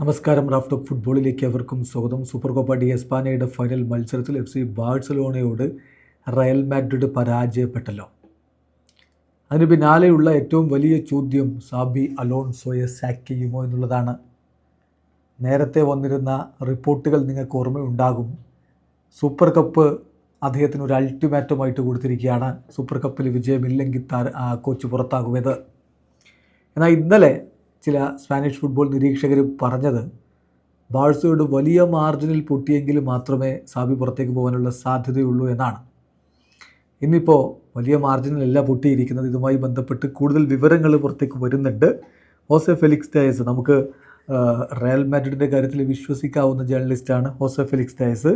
നമസ്കാരം Raf talk ഫുട്ബോളിലേക്ക് അവർക്കും സ്വാഗതം. സൂപ്പർ കോപ്പ ഡി എസ്പാനയുടെ ഫൈനൽ മത്സരത്തിൽ എഫ് സി ബാഴ്സലോണയോട് റയൽ മാഡ്രിഡ് പരാജയപ്പെട്ടല്ലോ. അതിന് പിന്നാലെയുള്ള ഏറ്റവും വലിയ ചോദ്യം സാബി അലോൺസോയെ സാക്ക് ചെയ്യുമോ എന്നുള്ളതാണ്. നേരത്തെ വന്നിരുന്ന റിപ്പോർട്ടുകൾ നിങ്ങൾക്ക് ഓർമ്മയുണ്ടാകും. സൂപ്പർ കപ്പ് അദ്ദേഹത്തിന് ഒരു അൾട്ടിമാറ്റമായിട്ട് കൊടുത്തിരിക്കുകയാണ്. സൂപ്പർ കപ്പിൽ വിജയമില്ലെങ്കിൽ താര കോച്ച് പുറത്താകുമെന്ന് എന്നാൽ ഇന്നലെ ചില സ്പാനിഷ് ഫുട്ബോൾ നിരീക്ഷകർ പറഞ്ഞത് ബാഴ്സയോട് വലിയ മാർജിനിൽ പൊട്ടിയെങ്കിൽ മാത്രമേ സാബി പുറത്തേക്ക് പോകാനുള്ള സാധ്യതയുള്ളൂ എന്നാണ്. ഇന്നിപ്പോൾ വലിയ മാർജിനിലല്ല പൊട്ടിയിരിക്കുന്നത്. ഇതുമായി ബന്ധപ്പെട്ട് കൂടുതൽ വിവരങ്ങൾ പുറത്തേക്ക് വരുന്നുണ്ട്. ഹോസെ ഫെലിക്സ് ഡയസ് നമുക്ക് റയൽ മാഡ്രിഡിന്റെ കാര്യത്തിൽ വിശ്വസിക്കാവുന്ന ജേർണലിസ്റ്റാണ് ഹോസെ ഫെലിക്സ് ഡയസ്.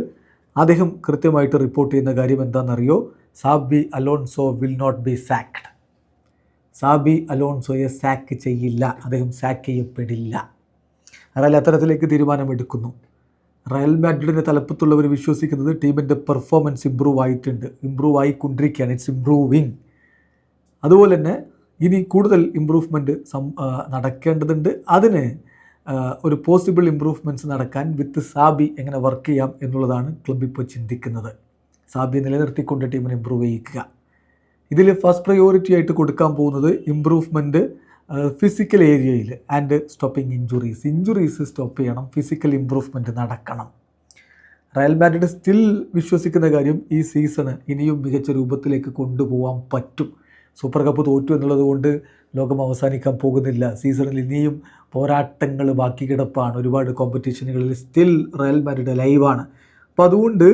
അദ്ദേഹം കൃത്യമായിട്ട് റിപ്പോർട്ട് ചെയ്യുന്ന കാര്യം എന്താണെന്നറിയോ? Xabi Alonso will not be sacked Xabi അലോൺസോയെ sack ചെയ്യില്ല. അദ്ദേഹം സാക്ക് ചെയ്യപ്പെടില്ല. റയൽ അത്തരത്തിലേക്ക് തീരുമാനമെടുക്കുന്നു. റയൽ മാഡ്രിഡിന്റെ തലപ്പത്തുള്ളവർ വിശ്വസിക്കുന്നത് ടീമിന്റെ പെർഫോമൻസ് ഇമ്പ്രൂവ് ആയിട്ടുണ്ട്. ഇമ്പ്രൂവ് ആയിക്കൊണ്ടിരിക്കുകയാണ്. ഇറ്റ്സ് ഇമ്പ്രൂവിങ് അതുപോലെ തന്നെ ഇനി കൂടുതൽ ഇമ്പ്രൂവ്മെന്റ് നടക്കേണ്ടതുണ്ട്. അതിന് ഒരു പോസിബിൾ ഇമ്പ്രൂവ്മെന്റ്സ് നടക്കാൻ വിത്ത് സാബി എങ്ങനെ വർക്ക് ചെയ്യാം എന്നുള്ളതാണ് ക്ലബ് ഇപ്പോൾ ചിന്തിക്കുന്നത്. സാബി നിലനിർത്തിക്കൊണ്ട് ടീമിനെ ഇമ്പ്രൂവ് ചെയ്യിക്കുക. ഇതിൽ ഫസ്റ്റ് പ്രയോറിറ്റി ആയിട്ട് കൊടുക്കാൻ പോകുന്നത് ഇമ്പ്രൂവ്മെന്റ് ഫിസിക്കൽ ഏരിയയിൽ and stopping injuries injuries stop ചെയ്യണം ഫിസിക്കൽ ഇമ്പ്രൂവ്മെന്റ് നടക്കണം. റയൽ മാഡ്രിഡ് സ്റ്റിൽ വിശ്വസിക്കുന്ന കാര്യം ഈ സീസണ് ഇനിയും മികച്ച രൂപത്തിലേക്ക് കൊണ്ടുപോകാൻ പറ്റും. സൂപ്പർ കപ്പ് തോറ്റു എന്നുള്ളത് കൊണ്ട് ലോകം അവസാനിക്കാൻ പോകുന്നില്ല. സീസണിൽ ഇനിയും പോരാട്ടങ്ങൾ ബാക്കി കിടപ്പാണ്. ഒരുപാട് കോമ്പറ്റീഷനുകളിൽ സ്റ്റിൽ റയൽ മാഡ്രിഡ് ലൈവാണ് അപ്പോൾ അതുകൊണ്ട്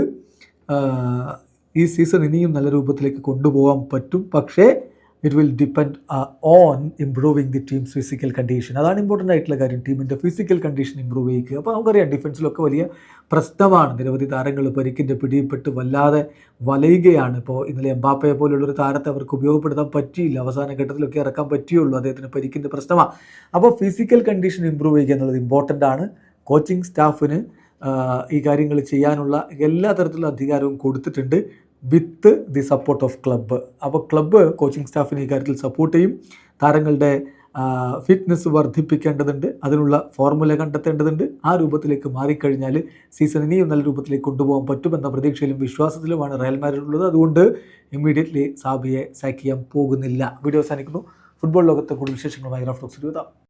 ഈ സീസൺ ഇനിയും നല്ല രൂപത്തിലേക്ക് കൊണ്ടുപോകാൻ പറ്റും. പക്ഷേ it will depend on improving the team's physical condition അതാണ് ഇമ്പോർട്ടന്റ് ആയിട്ടുള്ള കാര്യം. ടീമിന്റെ ഫിസിക്കൽ കണ്ടീഷൻ ഇമ്പ്രൂവ് ചെയ്യുക. അപ്പോൾ നമുക്കറിയാം ഡിഫൻസിലൊക്കെ വലിയ പ്രശ്നമാണ്. നിരവധി താരങ്ങൾ പരിക്കിന്റെ പിടിയിൽപ്പെട്ട് വല്ലാതെ വലയുകയാണ്. ഇപ്പോൾ ഇന്നലെ എംബാപ്പയെ പോലുള്ളൊരു താരത്തെ അവർക്ക് ഉപയോഗപ്പെടുത്താൻ പറ്റിയില്ല. അവസാന ഘട്ടത്തിലൊക്കെ ഇറക്കാൻ പറ്റിയുള്ളൂ. അദ്ദേഹത്തിന് പരിക്കിന്റെ പ്രശ്നമാണ്. അപ്പോൾ ഫിസിക്കൽ കണ്ടീഷൻ ഇമ്പ്രൂവ് ചെയ്യുക എന്നുള്ളത് ഇമ്പോർട്ടന്റ് ആണ്. കോച്ചിങ് സ്റ്റാഫിന് ഈ കാര്യങ്ങൾ ചെയ്യാനുള്ള എല്ലാ തരത്തിലുള്ള അധികാരവും കൊടുത്തിട്ടുണ്ട് with the support of club അപ്പോൾ ക്ലബ്ബ് കോച്ചിങ് സ്റ്റാഫിനെ ഈ കാര്യത്തിൽ സപ്പോർട്ട് ചെയ്യും. താരങ്ങളുടെ ഫിറ്റ്നസ് വർദ്ധിപ്പിക്കേണ്ടതുണ്ട്. അതിനുള്ള ഫോർമുല കണ്ടെത്തേണ്ടതുണ്ട്. ആ രൂപത്തിലേക്ക് മാറിക്കഴിഞ്ഞാൽ സീസൺ ഇനിയും നല്ല രൂപത്തിലേക്ക് കൊണ്ടുപോകാൻ പറ്റുമെന്ന പ്രതീക്ഷയിലും വിശ്വാസത്തിലുമാണ് റയൽ മാഡ്രിഡ് ഉള്ളത് അതുകൊണ്ട് ഇമ്മീഡിയറ്റ്ലി സാബിയെ സാക്ക് ചെയ്യാൻ പോകുന്നില്ല. വീഡിയോ അവസാനിക്കുന്നു. ഫുട്ബോൾ ലോകത്തെ കൂടുതൽ വിശേഷങ്ങളുമായി റഫ്ലോക്സ് എഴുതാം